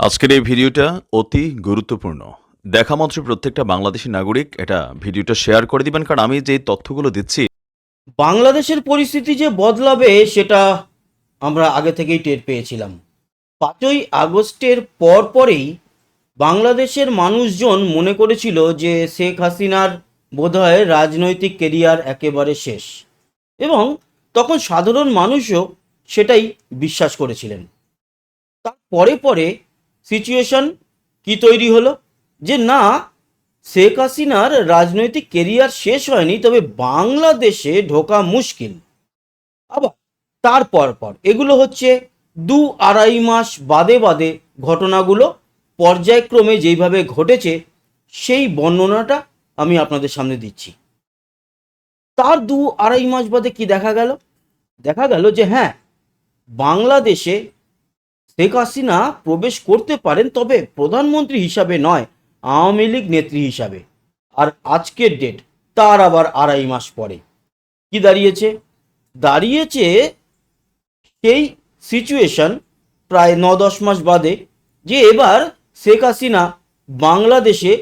আজকের এই ভিডিওটা অতি গুরুত্বপূর্ণ। দেখা মাত্র প্রত্যেকটা বাংলাদেশি নাগরিক এটা ভিডিওটা শেয়ার করে দিবেন, কারণ আমি যে তথ্যগুলো দিচ্ছি বাংলাদেশের পরিস্থিতি যে বদলাবে সেটা আমরা আগে থেকেই টের পেয়েছিলাম। পাঁচই আগস্টের পর পরেই বাংলাদেশের মানুষজন মনে করেছিল যে শেখ হাসিনার বোধহয় রাজনৈতিক কেরিয়ার একেবারে শেষ এবং তখন সাধারণ মানুষও সেটাই বিশ্বাস করেছিলেন। তার পরে পরে সিচুয়েশন কি তৈরি হলো? যে না, শেখ হাসিনার রাজনৈতিক কেরিয়ার শেষ হয়নি, তবে বাংলাদেশে ঢোকা মুশকিল। আবার তারপর পর, এগুলো হচ্ছে দু আড়াই মাস বাদে বাদে ঘটনাগুলো পর্যায়ক্রমে যেইভাবে ঘটেছে, সেই বর্ণনাটা আমি আপনাদের সামনে দিচ্ছি। তার দু আড়াই মাস বাদে কি দেখা গেল? দেখা গেল যে হ্যাঁ বাংলাদেশে শেখ হাসিনা প্রবেশ করতে পারেন তবে প্রধানমন্ত্রী হিসাবে নয়, আওয়ামী লীগ নেত্রী হিসাবে। আর আজকের ডেট তার আবার আড়াই মাস পরে। কি দাঁড়িয়েছে? দাঁড়িয়েছে সেই সিচুয়েশন প্রায় ন দশ মাস বাদে, যে এবার শেখ হাসিনা বাংলাদেশে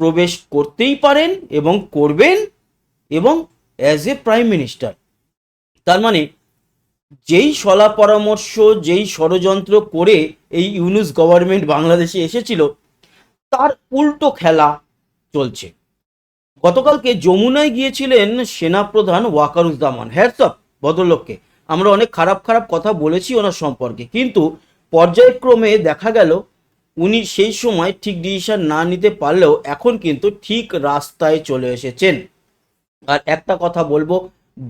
প্রবেশ করতেই পারেন এবং করবেন এবং অ্যাজ এ প্রাইম মিনিস্টার তার মানে যেই সলা পরামর্শ, যেই ষড়যন্ত্র করে এই ইউনুস গভর্নমেন্ট বাংলাদেশে এসেছিল, তার উল্টো খেলা চলছে। গতকালকে যমুনায় গিয়েছিলেন সেনাপ্রধান ওয়াকারুজ্জামান। হ্যাটসঅপ ভদ্রলোককে, আমরা অনেক খারাপ খারাপ কথা বলেছি ওনার সম্পর্কে, কিন্তু পর্যায়ক্রমে দেখা গেল, উনি সেই সময় ঠিক ডিসিশন না নিতে পারলেও এখন কিন্তু ঠিক রাস্তায় চলে এসেছেন। আর একটা কথা বলব,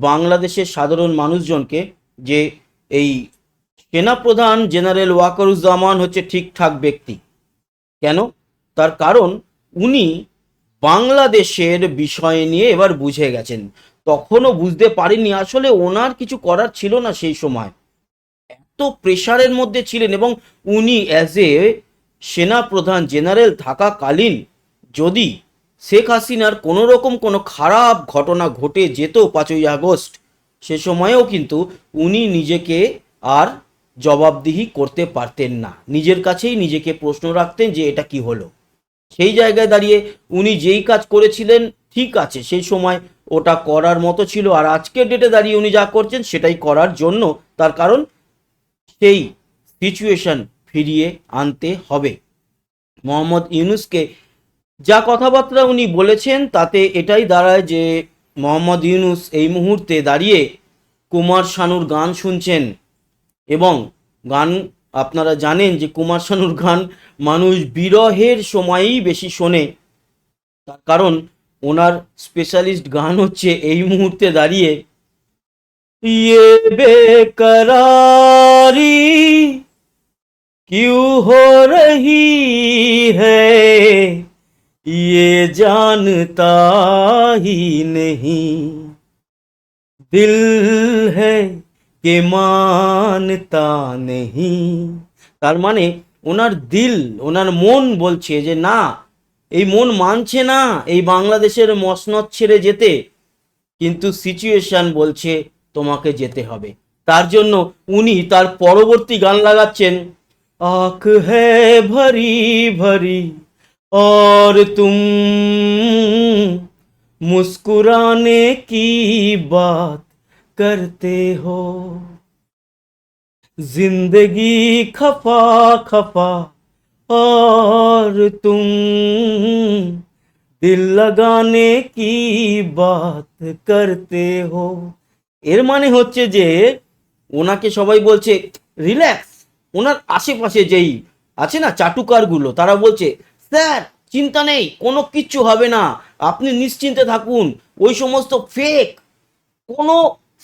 বাংলাদেশের সাধারণ মানুষজনকে যে এই সেনাপ্রধান জেনারেল ওয়াকারুজ্জামান হচ্ছে ঠিকঠাক ব্যক্তি। কেন? তার কারণ উনি বাংলাদেশের বিষয় নিয়ে এবার বুঝে গেছেন। তখনও বুঝতে পারেননি আসলে ওনার কিছু করার ছিল না সেই সময়। এত প্রেশারের মধ্যে ছিলেন এবং উনি অ্যাজ এ সেনাপ্রধান জেনারেল থাকাকালীন যদি শেখ হাসিনার কোনো রকম কোনো খারাপ ঘটনা ঘটে যেত পাঁচই আগস্ট সে সময়েও কিন্তু উনি নিজেকে আর জবাবদিহি করতে পারতেন না। নিজের কাছেই নিজেকে প্রশ্ন রাখতেন যে এটা কি হলো। সেই জায়গায় দাঁড়িয়ে উনি যেই কাজ করেছিলেন, ঠিক আছে, সেই সময় ওটা করার মতো ছিল। আর আজকের ডেটে দাঁড়িয়ে উনি যা করছেন, সেটাই করার জন্য তার কারণ সেই সিচুয়েশন ফিরিয়ে আনতে হবে। মোহাম্মদ ইউনুসকে যা কথাবার্তা উনি বলেছেন, তাতে এটাই দাঁড়ায় যে মোহাম্মদ ইউনুস এই মুহূর্তে দাঁড়িয়ে কুমার শানুর গান শুনছেন এবং গান আপনারা জানেন যে কুমার শানুর গান মানুষ বিরহের সময়ই বেশি শোনে তার কারণ ওনার স্পেশালিস্ট গান হচ্ছে এই মুহূর্তে দাঁড়িয়ে ইয়ে বেকরারি क्यों हो रही है ये जानता ही नहीं दिल है के মানতা নেই তার মানে ওনার দিল ওনার মন বলছে যে না এই মন মানছে না এই বাংলাদেশের মসনদ ছেড়ে যেতে কিন্তু সিচুয়েশন বলছে তোমাকে যেতে হবে তার জন্য উনি তার পরবর্তী গান লাগাচ্ছেন আখ হ্যাঁ ভরি ভরি और तुम मुस्कुराने की बात करते हो जिंदगी खफा खफा और तुम दिल लगाने की बात करते हो এর মানে হচ্ছে যে ওনাকে সবাই বলছে রিল্যাক্স ওনার আশেপাশে যেই আছে না চাটুকারগুলো তারা বলছে স্যার, চিন্তা নেই, কোনো কিচ্ছু হবে না। আপনি নিশ্চিন্তে থাকুন, ওই সমস্ত ফেক কোনো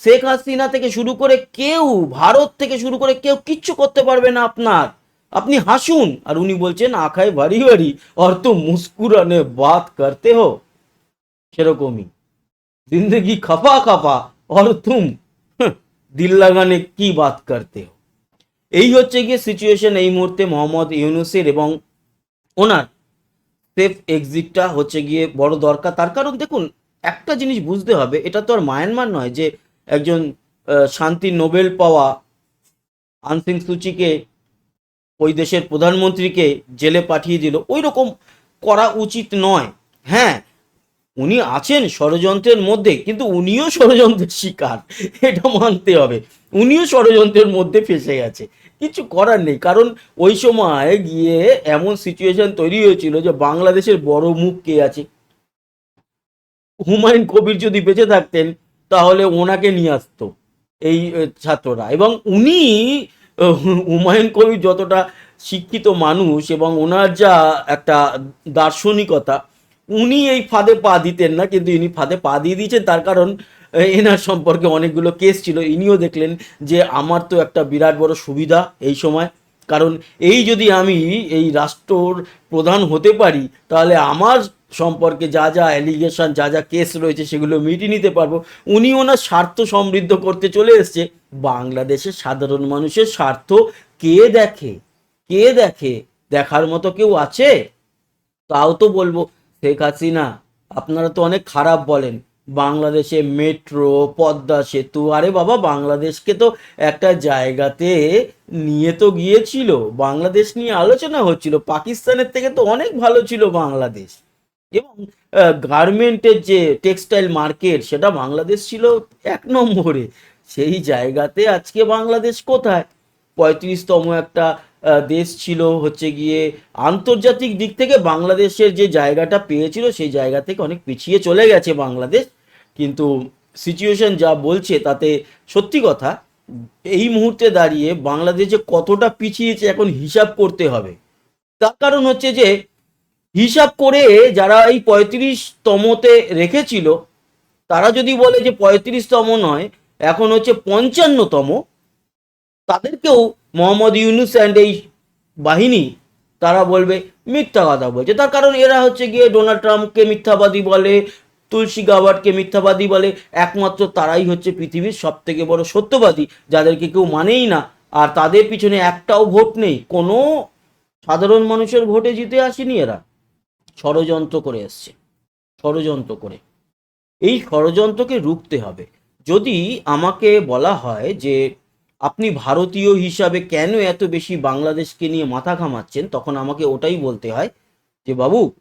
শেখ হাসিনা থেকে শুরু করে কেউ, ভারত থেকে শুরু করে কেউ কিচ্ছু করতে পারবে না আপনার। আপনি হাসুন, আর উনি বলছেন, আখায় বাড়ি বাড়ি, আর তো মুস্কুরানে বাত করতে হো। সেরকমই। জিন্দগি খাপা খাপা আর তুম হ্যাঁ, দিল লাগানে কি বাত করতে হো? এই হচ্ছে গিয়ে সিচুয়েশন এই মুহূর্তে মোহাম্মদ ইউনুসের এবং ওনার। সেফ এক্সিটটা হচ্ছে গিয়ে বড় দরকার। তার কারণ দেখুন, একটা জিনিস বুঝতে হবে, এটা তো আর মায়ানমার নয় যে একজন শান্তি নোবেল পাওয়া আনসিং সুচিকে ওই দেশের প্রধানমন্ত্রীকে জেলে পাঠিয়ে দিল। ওই রকম করা উচিত নয়। হ্যাঁ উনি আছেন ষড়যন্ত্রের মধ্যে, কিন্তু উনিও ষড়যন্ত্রের শিকার। এটা মানতে হবে। উনিও ষড়যন্ত্রের মধ্যে ফেসে গেছে। কিছু করার নেই। কারণ ওই সময় গিয়ে এমন সিচুয়েশন তৈরি হয়েছিল যে বাংলাদেশের বড় মুখ কে আছে? হুমায়ুন কবির যদি বেঁচে থাকতেন, তাহলে ওনাকে নিয়ে আসতো এই ছাত্ররা। এবং উনি হুমায়ুন কবির যতটা শিক্ষিত মানুষ এবং ওনার যা একটা দার্শনিকতা, উনি এই ফাঁদে পা দিতেন না, কিন্তু ইনি ফাঁদে পা দিয়ে দিয়েছেন। তার কারণ এনার সম্পর্কে অনেকগুলো কেস ছিল। ইনিও দেখলেন যে আমার তো একটা বিরাট বড় সুবিধা এই সময়। কারণ এই যদি আমি এই রাষ্ট্রর প্রধান হতে পারি, তাহলে আমার সম্পর্কে যা যা অ্যালিগেশন যা যা কেস রয়েছে, সেগুলো মিটিয়ে নিতে পারব। উনি ওনার স্বার্থ সমৃদ্ধ করতে চলে এসছে। বাংলাদেশের সাধারণ মানুষের স্বার্থ কে দেখে? কে দেখে? দেখার মতো কেউ আছে? তাও তো বলব, শেখ হাসিনা, আপনারা তো অনেক খারাপ বলেন। বাংলাদেশে মেট্রো, পদ্মা সেতু, আরে বাবা বাংলাদেশকে তো একটা জায়গাতে নিয়ে তো গিয়েছিল। বাংলাদেশ নিয়ে আলোচনা হচ্ছিল। পাকিস্তানের থেকে তো অনেক ভালো ছিল বাংলাদেশ। এবং গার্মেন্টের যে টেক্সটাইল মার্কেট, সেটা বাংলাদেশ ছিল এক নম্বরে। সেই জায়গাতে আজকে বাংলাদেশ কোথায়? পঁয়ত্রিশতম একটা দেশ ছিল হচ্ছে গিয়ে আন্তর্জাতিক দিক থেকে বাংলাদেশের যে জায়গাটা পেয়েছিল, সেই জায়গা থেকে অনেক পিছিয়ে চলে গেছে বাংলাদেশ। কিন্তু সিচুয়েশন যা বলছে তাতে সত্যি কথা, এই মুহূর্তে দাঁড়িয়ে বাংলাদেশ কতটা পিছিয়েছে এখন হিসাব করতে হবে। তার কারণ হচ্ছে যে, হিসাব করে যারা এই পঁয়ত্রিশতমতে রেখেছিল, তারা যদি বলে যে পঁয়ত্রিশতম নয়, এখন হচ্ছে পঞ্চান্নতম, তাদেরকেও মোহাম্মদ ইউনুস অ্যান্ড এই বাহিনী, তারা বলবে মিথ্যা কথা বলছে। তার কারণ এরা হচ্ছে গিয়ে ডোনাল্ড ট্রাম্পকে মিথ্যাবাদী বলে তুলসী গাওয়ার্ডকে মিথ্যাবাদী বলে। একমাত্র তারাই হচ্ছে পৃথিবীর সব থেকে বড় সত্যবাদী, যাদেরকে কেউ মানেই না। আর তাদের পিছনে একটাও ভোট নেই। কোনো সাধারণ মানুষের ভোটে জিতে আসেনি এরা। ষড়যন্ত্র করে এসছে। ষড়যন্ত্র করে। এই ষড়যন্ত্রকে রুখতে হবে। যদি আমাকে বলা হয় যে আপনি ভারতীয় হিসাবে কেন এত বেশি বাংলাদেশকে নিয়ে মাথা ঘামাচ্ছেন, তখন আমাকে ওটাই বলতে হয় যে, বাবু,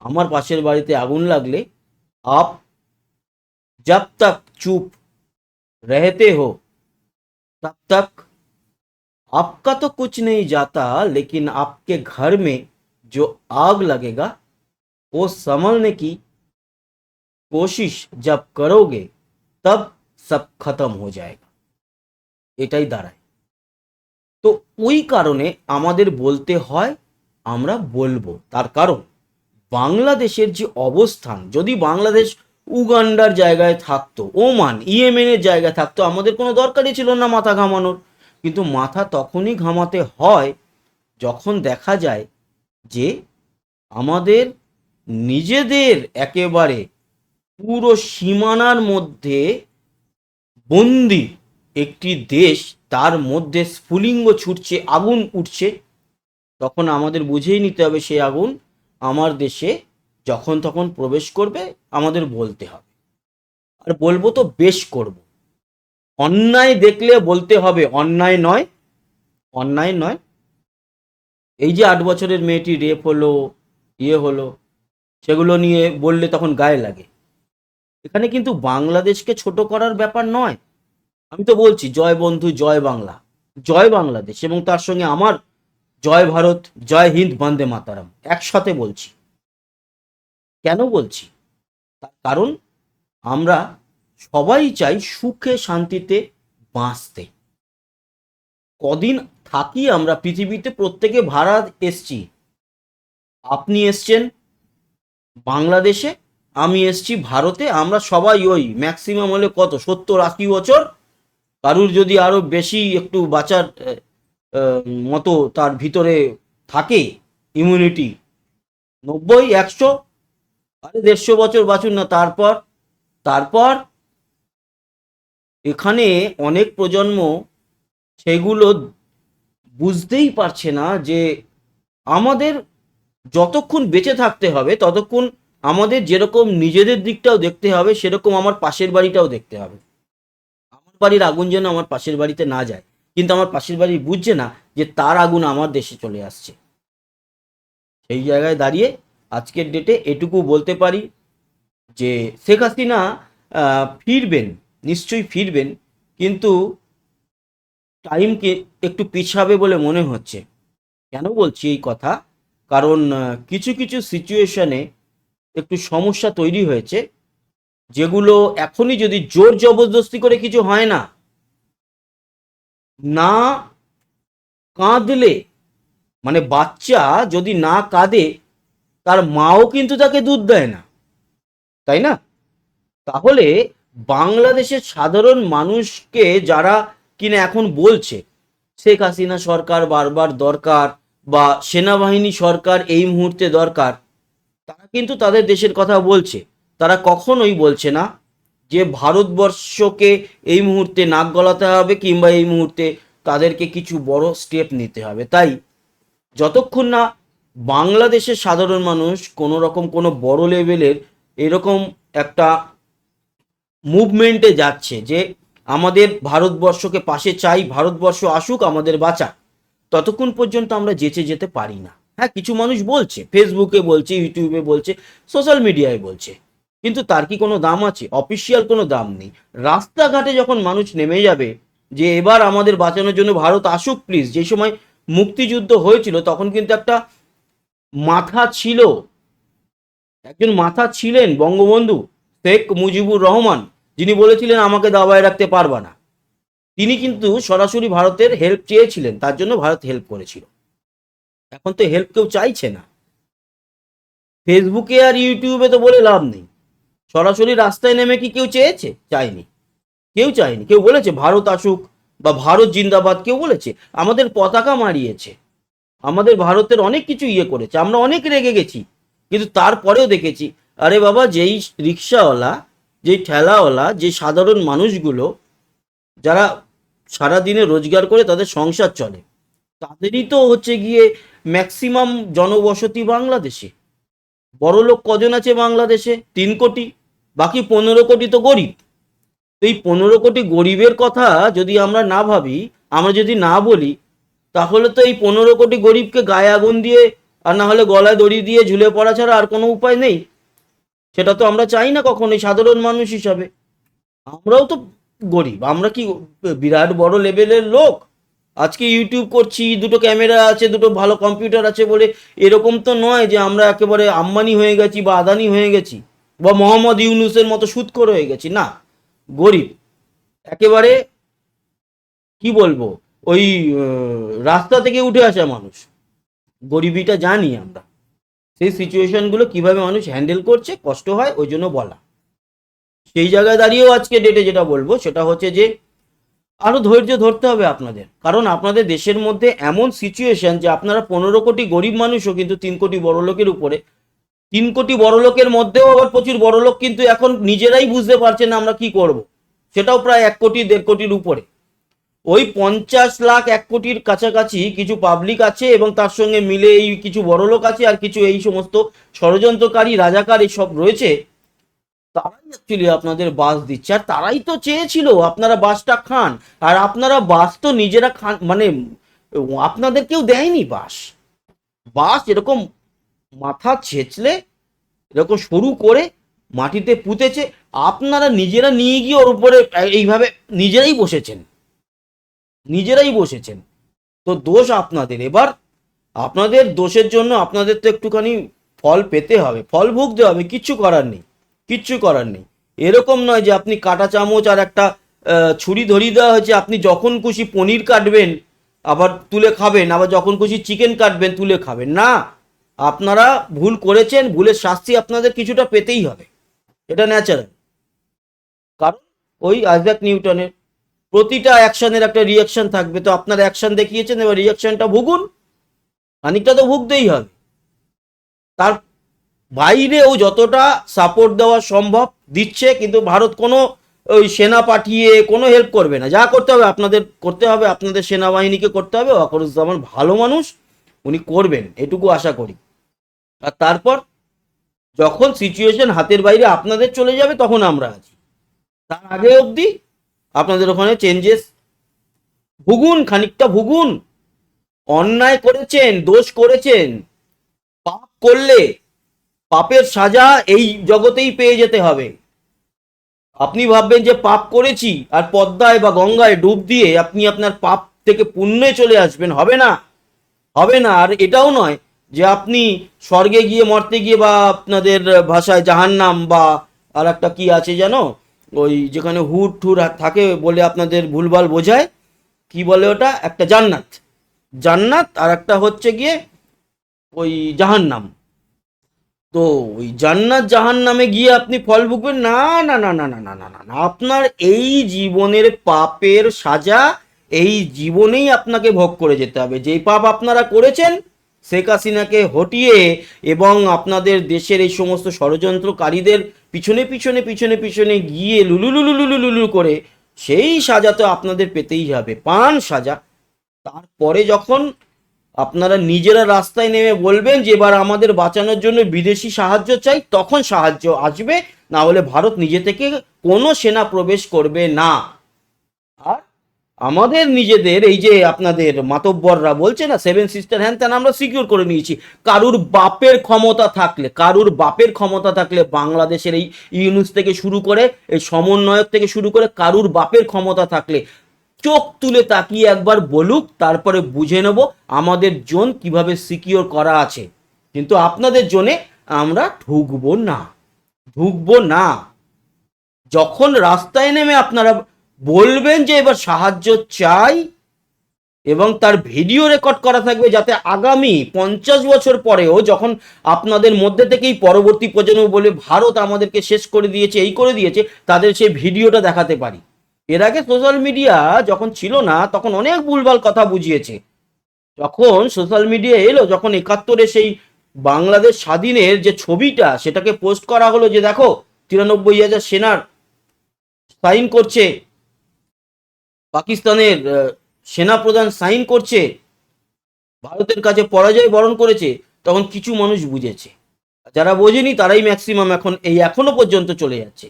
আমার পাশের বাড়িতে আগুন লাগলে আপ जब तक चुप रहते हो तब तक आपका तो कुछ नहीं जाता लेकिन आपके घर में जो आग लगेगा वो संभलने की कोशिश जब करोगे तब सब खत्म हो जाएगा এটাই দাঁড়ায় তো ওই কারণে আমাদের বলতে হয় আমরা বলবো তার কারণ বাংলাদেশের যে অবস্থান, যদি বাংলাদেশ উগান্ডার জায়গায় থাকতো, ওমান, ইয়েমেনের জায়গায় থাকতো, আমাদের কোনো দরকারই ছিল না মাথা ঘামানোর। কিন্তু মাথা তখনই ঘামাতে হয় যখন দেখা যায় যে আমাদের নিজেদের একেবারে পুরো সীমানার মধ্যে বন্দি একটি দেশ, তার মধ্যে স্ফুলিঙ্গ ছুটছে, আগুন উঠছে। তখন আমাদের বুঝেই নিতে হবে সেই আগুন আমার দেশে যখন তখন প্রবেশ করবে, আমাদের বলতে হবে। আর বলব তো বেশ করব। অন্যায় দেখলে বলতে হবে, অন্যায় নয় অন্যায় নয়। এই যে আট বছরের মেয়েটি রেপ হলো ইয়ে হলো, সেগুলো নিয়ে বললে তখন গায়ে লাগে। এখানে কিন্তু বাংলাদেশকে ছোট করার ব্যাপার নয়। আমি তো বলছি, জয় বন্ধু, জয় বাংলা। জয় বাংলাদেশ এবং তার সঙ্গে আমার জয় ভারত, জয় হিন্দ, বন্দে মাতারাম। একসাথে বলছি। কেন বলছি? তার কারণ আমরা সবাই চাই সুখে, শান্তিতে বাঁচতে। কদিন থাকি আমরা পৃথিবীতে, প্রত্যেকে ভাড়া এসছি। আপনি এসছেন বাংলাদেশে, আমি এসছি ভারতে, আমরা সবাই ওই ম্যাক্সিমাম হলে কত? সত্তর, আশি বছর? কারুর যদি আরও বেশি একটু বাঁচার মতো তার ভিতরে থাকে ইমিউনিটি নব্বই, একশো, আরে দেড়শো বছর বাঁচুন না, তারপর তারপর এখানে অনেক প্রজন্ম সেগুলো বুঝতেই পারছে না যে আমাদের যতক্ষণ বেঁচে থাকতে হবে, ততক্ষণ আমাদের যেরকম নিজেদের দিকটাও দেখতে হবে, সেরকম আমার পাশের বাড়িটাও দেখতে হবে। আমার বাড়ির আগুন যেন আমার পাশের বাড়িতে না যায়। কিন্তু আমার পাশের বাড়ি বুঝছে না যে তার আগুন আমার দেশে চলে আসছে। সেই জায়গায় দাঁড়িয়ে আজকের ডেটে এটুকু বলতে পারি যে শেখ হাসিনা ফিরবেন, নিশ্চয়ই ফিরবেন, কিন্তু টাইমকে একটু পিছাবে বলে মনে হচ্ছে। কেন বলছি এই কথা? কারণ কিছু কিছু সিচুয়েশনে একটু সমস্যা তৈরি হয়েছে, যেগুলো এখনই যদি জোর জবরদস্তি করে কিছু হয় না না কাঁদলে মানে বাচ্চা যদি না কাঁদে, তার মাও কিন্তু তাকে দুধ দেয় না। তাই না? তাহলে বাংলাদেশের সাধারণ মানুষকে যারা কিনা এখন বলছে, শেখ হাসিনা সরকার বারবার দরকার বা সেনাবাহিনী সরকার এই মুহূর্তে দরকার, তারা কিন্তু তাদের দেশের কথা বলছে। তারা কখনোই বলছে না যে ভারতবর্ষকে এই মুহূর্তে নাক গলাতে হবে কিংবা এই মুহূর্তে তাদেরকে কিছু বড় স্টেপ নিতে হবে। তাই যতক্ষণ না বাংলাদেশের সাধারণ মানুষ কোনো রকম কোনো বড় লেভেলের এরকম একটা মুভমেন্টে যাচ্ছে যে আমাদের ভারতবর্ষকে পাশে চাই, ভারতবর্ষ আসুক, আমাদের বাঁচা ততক্ষণ পর্যন্ত আমরা যেচে যেতে পারি না। হ্যাঁ কিছু মানুষ বলছে ফেসবুকে বলছে ইউটিউবে বলছে সোশ্যাল মিডিয়ায় বলছে। কিন্তু তার কি কোনো দাম আছে? অফিসিয়াল কোনো দাম নেই। রাস্তাঘাটে যখন মানুষ নেমে যাবে, যে এবার আমাদের বাঁচানোর জন্য ভারত আসুক প্লিজ যে সময় মুক্তিযুদ্ধ হয়েছিল, তখন কিন্তু একটা মাথা ছিল। একজন মাথা ছিলেন বঙ্গবন্ধু শেখ মুজিবুর রহমান, যিনি বলেছিলেন, আমাকে দাবায় রাখতে পারবা না। তিনি কিন্তু সরাসরি ভারতের হেল্প চেয়েছিলেন, তার জন্য ভারত হেল্প করেছিল। এখন তো হেল্প কেউ চাইছে না। ফেসবুকে আর ইউটিউবে তো বলে লাভ নেই। সরাসরি রাস্তায় নেমে কি কেউ চেয়েছে? চায়নি। কেউ চায়নি। কেউ বলেছে, ভারত আসুক বা ভারত জিন্দাবাদ কেউ বলেছে, আমাদের পতাকা মারিয়েছে। আমাদের ভারতের অনেক কিছু ইয়ে করেছে। আমরা অনেক রেগে গেছি। কিন্তু তারপরেও দেখেছি, আরে বাবা, যেই রিক্সাওয়ালা, যেই ঠেলাওয়ালা, যে সাধারণ মানুষগুলো, যারা সারা দিনে রোজগার করে তাদের সংসার চলে, তাদেরই তো হচ্ছে গিয়ে ম্যাক্সিমাম জনবসতি বাংলাদেশে। বড় লোক কজন আছে বাংলাদেশে? তিন কোটি। বাকি পনেরো কোটি তো গরিব। তো এই পনেরো কোটি গরিবের কথা যদি আমরা না ভাবি, আমরা যদি না বলি, তাহলে তো এই পনেরো কোটি গরিবকে গায়ে আগুন দিয়ে আর না হলে গলায় দড়ি দিয়ে ঝুলে পড়া ছাড়া আর কোনো উপায় নেই। সেটা তো আমরা চাই না কখনোই সাধারণ মানুষ হিসাবে। আমরাও তো গরিব, আমরা কি বিরাট বড় লেভেলের লোক? আজকে ইউটিউব করছি, দুটো ক্যামেরা আছে, দুটো ভালো কম্পিউটার আছে বলে এরকম তো নয় যে আমরা একেবারে আম্বানি হয়ে গেছি বা আদানি হয়ে গেছি। বা মোহাম্মদ ইউনুসের মতো সুৎখর হয়ে গেছি, না, গরিব। একেবারে কি বলব, ওই রাস্তা থেকে উঠে আসা মানুষ। গরিবিটা জানি আমরা। সেই সিচুয়েশনগুলো কীভাবে মানুষ হ্যান্ডেল করছে, কষ্ট হয়, ওই জন্য বলা। সেই জায়গায় দাঁড়িয়েও আজকে ডেটে যেটা বলব, সেটা হচ্ছে যে, আরও ধৈর্য ধরতে হবে আপনাদের। কারণ আপনাদের দেশের মধ্যে এমন সিচুয়েশন যে আপনারা পনেরো কোটি গরিব মানুষও কিন্তু তিন কোটি বড় লোকের উপরে তিন কোটি বড় লোকের মধ্যেও আবার প্রচুর বড় লোক কিন্তু এখন নিজেরাই বুঝতে পারছেন না আমরা কি করব। সেটাও প্রায় এক কোটি, দেড় কোটির উপরে। ওই পঞ্চাশ লাখ এক কোটির কাছাকাছি কিছু পাবলিক আছে এবং তার সঙ্গে মিলে এই কিছু বড় লোক আছে আর কিছু এই সমস্ত ষড়যন্ত্রকারী, রাজাকার এইসব রয়েছে। তারাই অ্যাকচুয়ালি আপনাদের বাস দিচ্ছে। আর তারাই তো চেয়েছিল আপনারা বাসটা খান। আর আপনারা বাস তো নিজেরা খান মানে আপনাদের কেউ দেয়নি বাস। বাস এরকম মাথা ছেঁচলে এরকম সরু করে মাটিতে পুঁতেছে, আপনারা নিজেরা নিয়ে গিয়ে ওর উপরে এইভাবে নিজেরাই বসেছেন। নিজেরাই বসেছেন। তো দোষ আপনাদের। এবার আপনাদের দোষের জন্য আপনাদের তো একটুখানি ফল পেতে হবে। ফল ভুগতে হবে, কিচ্ছু করার নেই। কিচ্ছু করার নেই। এরকম নয় যে আপনি কাটা চামচ আর একটা ছুরি ধরিয়ে দেওয়া হয়েছে, আপনি যখন খুশি পনির কাটবেন, আবার তুলে খাবেন, আবার যখন খুশি চিকেন কাটবেন, তুলে খাবেন। না! আপনারা ভুল করেছেন, ভুলের শাস্তি আপনাদের কিছুটা পেতেই হবে। এটা ন্যাচারাল কারণ ওই আইজাক নিউটনের প্রতিটা অ্যাকশনের একটা রিয়াকশন থাকবে। তো আপনারা অ্যাকশন দেখিয়েছেন, এবার রিয়াকশনটা ভুগুন। খানিকটা তো ভুগতেই হবে। তার বাইরেও যতটা সাপোর্ট দেওয়া সম্ভব দিচ্ছে, কিন্তু ভারত কোনো ওই সেনা পাঠিয়ে কোনো হেল্প করবে না। যা করতে হবে আপনাদের, করতে হবে। আপনাদের সেনাবাহিনীকে করতে হবে। ওয়াকরুজ্জামান ভালো মানুষ, উনি করবেন। এটুকু আশা করি। আর তারপর যখন সিচুয়েশন হাতের বাইরে আপনাদের চলে যাবে, তখন আমরা আছি। তার আগে অবধি আপনাদের ওখানে চেঞ্জেস ভুগুন, খানিকটা ভুগুন। অন্যায় করেছেন, দোষ করেছেন। পাপ করলে পাপের সাজা এই জগতেই পেয়ে যেতে হবে। আপনি ভাববেন যে পাপ করেছি, আর পদ্মায় বা গঙ্গায় ডুব দিয়ে আপনি আপনার পাপ থেকে পুণ্যে চলে আসবেন। হবে না হবে না, আর এটাও নয়। যে আপনি স্বর্গে গিয়ে, মরতে গিয়ে বা আপনাদের ভাষায় জাহান্নাম বা আর একটা কি আছে জানো ওই যেখানে হুট ঠুর থাকে বলে আপনাদের ভুলভাল বোঝায়, কি বলে ওটা? একটা জান্নাত। জান্নাত আর একটা হচ্ছে গিয়ে ওই জাহান্নাম। তো ওই জান্নাত জাহান্নামে গিয়ে আপনি ফল ভুগবেন? না না না না না না না না না। আপনার এই জীবনের পাপের সাজা এই জীবনেই আপনাকে ভোগ করে যেতে হবে। যেই পাপ আপনারা করেছেন শেখ হাসিনাকে হটিয়ে এবং আপনাদের দেশের এই সমস্ত ষড়যন্ত্রকারীদের পিছনে পিছনে পিছনে পিছনে গিয়ে লুলুলুলুলুলুলু করে সেই সাজা তো আপনাদের পেতেই হবে, পান সাজা। তারপরে যখন আপনারা নিজেরা রাস্তায় নেমে বলবেন যে এবার আমাদের বাঁচানোর জন্য বিদেশি সাহায্য চাই, তখন সাহায্য আসবে, না হলে ভারত নিজে থেকে কোনো সেনা প্রবেশ করবে না। আমাদের নিজেদের, এই যে আপনাদের মাতব্বররা বলছে না সেভেন সিস্টার হ্যান ত্যান আমরা সিকিউর করে নিয়েছি। কারুর বাপের ক্ষমতা থাকলে, কারুর বাপের ক্ষমতা থাকলে বাংলাদেশের এই ইউনুস থেকে শুরু করে, এই সমন্বয়ক থেকে শুরু করে কারুর বাপের ক্ষমতা থাকলে, চোখ তুলে তাকিয়ে একবার বলুক, তারপরে বুঝে নেব আমাদের জোন কীভাবে সিকিওর করা আছে। কিন্তু আপনাদের জোনে আমরা ঢুকবো না। ঢুকবো না। যখন রাস্তায় নেমে আপনারা বলবেন যে এবার সাহায্য চাই এবং তার ভিডিও রেকর্ড করা থাকবে যাতে আগামী পঞ্চাশ বছর পরেও যখন আপনাদের মধ্যে থেকেই পরবর্তী প্রজন্ম বলে ভারত আমাদেরকে শেষ করে দিয়েছে, এই করে দিয়েছে, তাদের সেই ভিডিওটা দেখাতে পারি। এর আগে সোশ্যাল মিডিয়া যখন ছিল না, তখন অনেক ভুলভাল কথা বুঝিয়েছে। যখন সোশ্যাল মিডিয়া এলো, যখন একাত্তরে সেই বাংলাদেশ স্বাধীনের যে ছবিটা, সেটাকে পোস্ট করা হলো যে দেখো, তিরানব্বই হাজার সেনার সাইন করছে পাকিস্তানের সেনাপ্রধান সাইন করছে, ভারতের কাছে পরাজয় বরণ করেছে, তখন কিছু মানুষ বুঝেছে। যারা বোঝেনি তারাই ম্যাক্সিমাম এখন, এই এখনও পর্যন্ত চলে যাচ্ছে।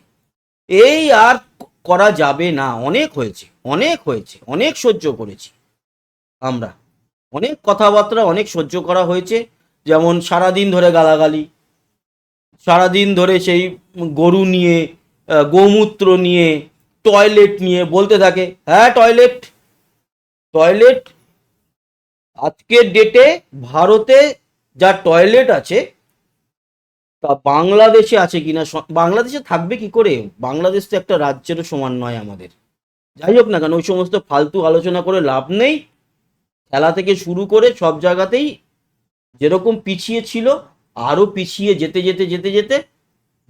এই আর করা যাবে না। অনেক হয়েছে অনেক হয়েছে, অনেক সহ্য করেছি আমরা। অনেক কথাবার্তা অনেক সহ্য করা হয়েছে, যেমন সারাদিন ধরে গালাগালি, সারাদিন ধরে সেই গরু নিয়ে গোমূত্র নিয়ে টয়লেট নিয়ে বলতে থাকে। হ্যাঁ টয়লেট টয়লেট আজকের ডেটে ভারতে যা টয়লেট আছে, তা বাংলাদেশে আছে কিনা? বাংলাদেশে থাকবে কি করে? বাংলাদেশ তো একটা রাজ্যেরও সমান নয় আমাদের। যাই হোক না কেন, ওই সমস্ত ফালতু আলোচনা করে লাভ নেই। খেলা থেকে শুরু করে সব জায়গাতেই যেরকম পিছিয়ে ছিল, আরও পিছিয়ে যেতে যেতে যেতে যেতে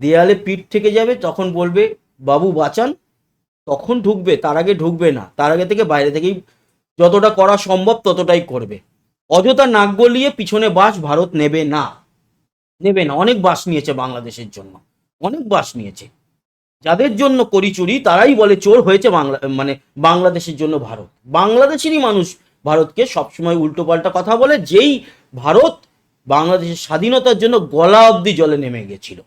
দেয়ালে পিঠ থেকে যাবে, তখন বলবে, বাবু, বাঁচান। তখন ঢুকবে, তার আগে ঢুকবে না। তার আগে থেকে বাইরে থেকেই যতটা করা সম্ভব ততটাই করবে। অযথা নাক গলিয়ে পিছনে বাস ভারত নেবে না। নেবে না। অনেক বাস নিয়েছে বাংলাদেশের জন্য। অনেক বাস নিয়েছে। যাদের জন্য করি চুরি, তারাই বলে চোর হয়েছে বাংলা মানে বাংলাদেশের জন্য ভারত। বাংলাদেশেরই মানুষ ভারতকে সবসময় উল্টোপাল্টা কথা বলে, যেই ভারত বাংলাদেশের স্বাধীনতার জন্য গলা অবধি জলে নেমে গেছিল।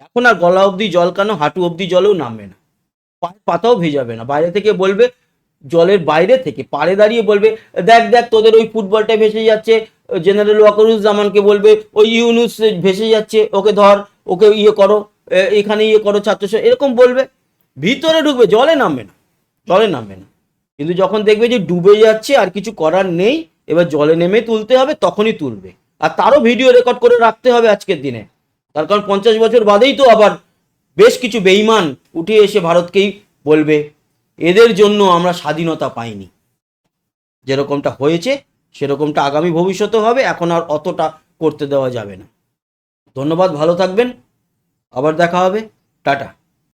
এখন আর গলা অবধি জল কেন? হাঁটু অবধি জলেও নামবে না। পায়ের পাতাও ভেজাবে না। বাইরে থেকে বলবে, জলের বাইরে থেকে, পাড়ে দাঁড়িয়ে বলবে, দেখ দেখ, তোদের ওই ফুটবলটা ভেসে যাচ্ছে। জেনারেল ওয়াকারুজ্জামানকে বলবে, ওই ইউনুস ভেসে যাচ্ছে, ওকে ধর, ওকে ইয়ে করো এখানে ইয়ে করো, ছাত্র এরকম বলবে। ভিতরে ঢুকবে, জলে নামবে না, জলে নামবে না। কিন্তু যখন দেখবে যে ডুবে যাচ্ছে, আর কিছু করার নেই, এবার জলে নেমে তুলতে হবে, তখনই তুলবে। আর তারও ভিডিও রেকর্ড করে রাখতে হবে আজকের দিনে। তার কারণ পঞ্চাশ বছর বাদেই তো আবার বেশ কিছু বেইমান উঠে এসে ভারতকেই বলবে, এদের জন্য আমরা স্বাধীনতা পাইনি। যেরকমটা হয়েছে, সেরকমটা আগামী ভবিষ্যতে হবে, এখন আর অতটা করতে দেওয়া যাবে না। ধন্যবাদ, ভালো থাকবেন। আবার দেখা হবে। টাটা।